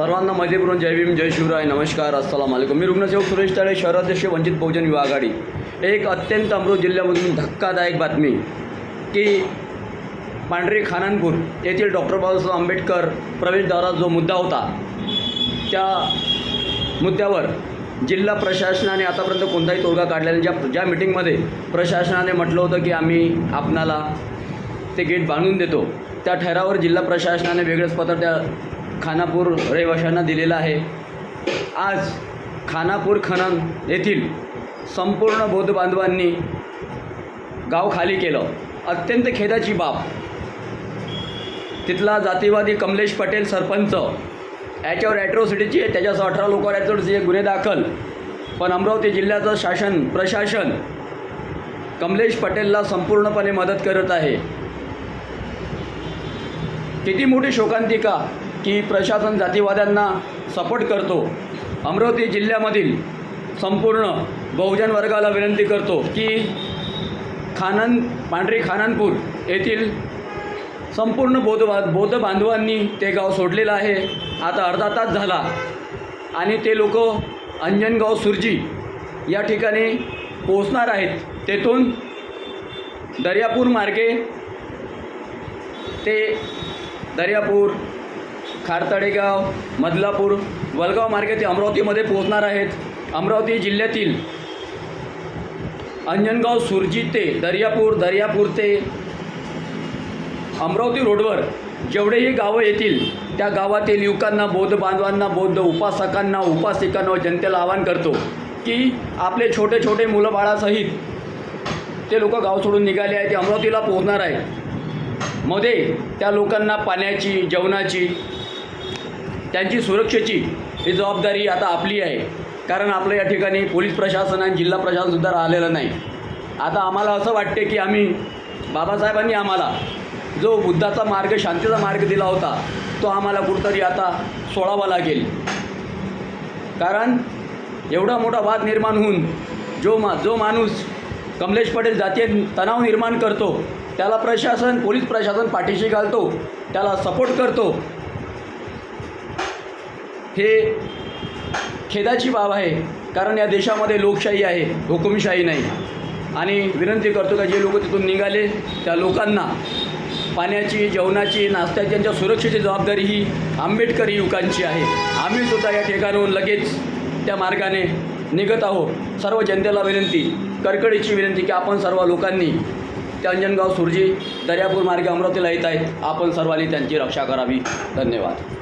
सर्वांना मध्यपूर्वक जय भीम जय शिवराय नमस्कार अस्सलाम वालेकुम मी रुग्णसेवक सुरेश ताळे शहराध्यक्ष वंचित बहुजन युवा आघाडी एक अत्यंत अमृत जिल्ह्यामधून धक्कादायक बातमी की पांढरे खानानपूर येथील डॉक्टर बाबासाहेब आंबेडकर प्रवेशद्वारात जो मुद्दा होता त्या मुद्द्यावर जिल्हा प्रशासनाने आतापर्यंत कोणताही तोडगा काढलेला नाही. ज्या ज्या मिटिंगमध्ये प्रशासनाने म्हटलं होतं की आम्ही आपणाला ते गेट बांधून देतो त्या ठरावर जिल्हा प्रशासनाने वेगळंच पत्र त्या खानापूर रहिवाशांना दिलेला आहे. आज खानापूर खनन येथील संपूर्ण बौद्ध बांधवांनी गाव खाली केलं. अत्यंत खेदाची बाब. तिथला जातीवादी कमलेश पटेल सरपंच याच्यावर ॲट्रॉसिटीची त्याच्यासह अठरा लोकांवर ॲट्रॉसिटीचे गुन्हे दाखल. पण अमरावती जिल्ह्याचं शासन प्रशासन कमलेश पटेलला संपूर्णपणे मदत करत आहे. किती मोठी शोकांतिका. की प्रशासन जातीवाद्यांना सपोर्ट करतो. अमरावती जिल्ह्यामधील संपूर्ण बहुजन वर्गाला विनंती करतो की खानन पांढरी खानानपूर येथील संपूर्ण बौद्ध बा बौद्ध बांधवांनी ते गाव सोडलेलं आहे. आता अर्धा तास झाला आणि ते लोक अंजनगाव सुरजी या ठिकाणी पोहोचणार आहेत. तेथून दर्यापूर मार्गे ते दर्यापूर खारतडेगाव मदलापूर वलगाव मार्गे ते अमरावतीमध्ये पोहोचणार आहेत. अमरावती जिल्ह्यातील अंजनगाव सुरजी ते दर्यापूर दर्यापूर ते अमरावती रोडवर जेवढेही गावं येतील त्या गावातील युवकांना बौद्ध बांधवांना बौद्ध उपासकांना उपासिकांना जनतेला आवाहन करतो की आपले छोटे छोटे मुलं बाळासहित ते लोक गाव सोडून निघाले आहे ते अमरावतीला पोहोचणार आहे मध्ये त्या लोकांना पाण्याची जेवणाची त्यांची सुरक्षेची ही जबाबदारी आता आपली आहे. कारण आपलं या ठिकाणी पोलीस प्रशासन आणि जिल्हा प्रशासनसुद्धा राहिलेलं नाही. आता आम्हाला असं वाटते की आम्ही बाबासाहेबांनी आम्हाला जो बुद्धाचा मार्ग शांतीचा मार्ग दिला होता तो आम्हाला कुठंतरी आता सोडावा लागेल. कारण एवढा मोठा वाद निर्माण होऊन जो मा जो माणूस कमलेश पटेल जातीय तणाव निर्माण करतो त्याला प्रशासन पोलीस प्रशासन पाठीशी घालतो त्याला सपोर्ट करतो हे खेदाची बाब आहे कारण या देशामध्ये लोकशाही आहे हुकुमशाही नाही. आणि विनंती करतो का जे लोक तिथून निघाले त्या लोकांना पाण्याची जेवणाची नाश्त्याची यांच्या सुरक्षेची जबाबदारी ही आंबेडकरी युवकांची आहे. आम्ही सुद्धा या ठिकाणाहून लगेच त्या मार्गाने निघत आहोत. सर्व जनतेला विनंती कडकडीची विनंती की आपण सर्व लोकांनी त्या अंजनगाव सुरजी दर्यापूर मार्गे अमरावतीला येत आहेत. आपण सर्वांनी त्यांची रक्षा करावी. धन्यवाद.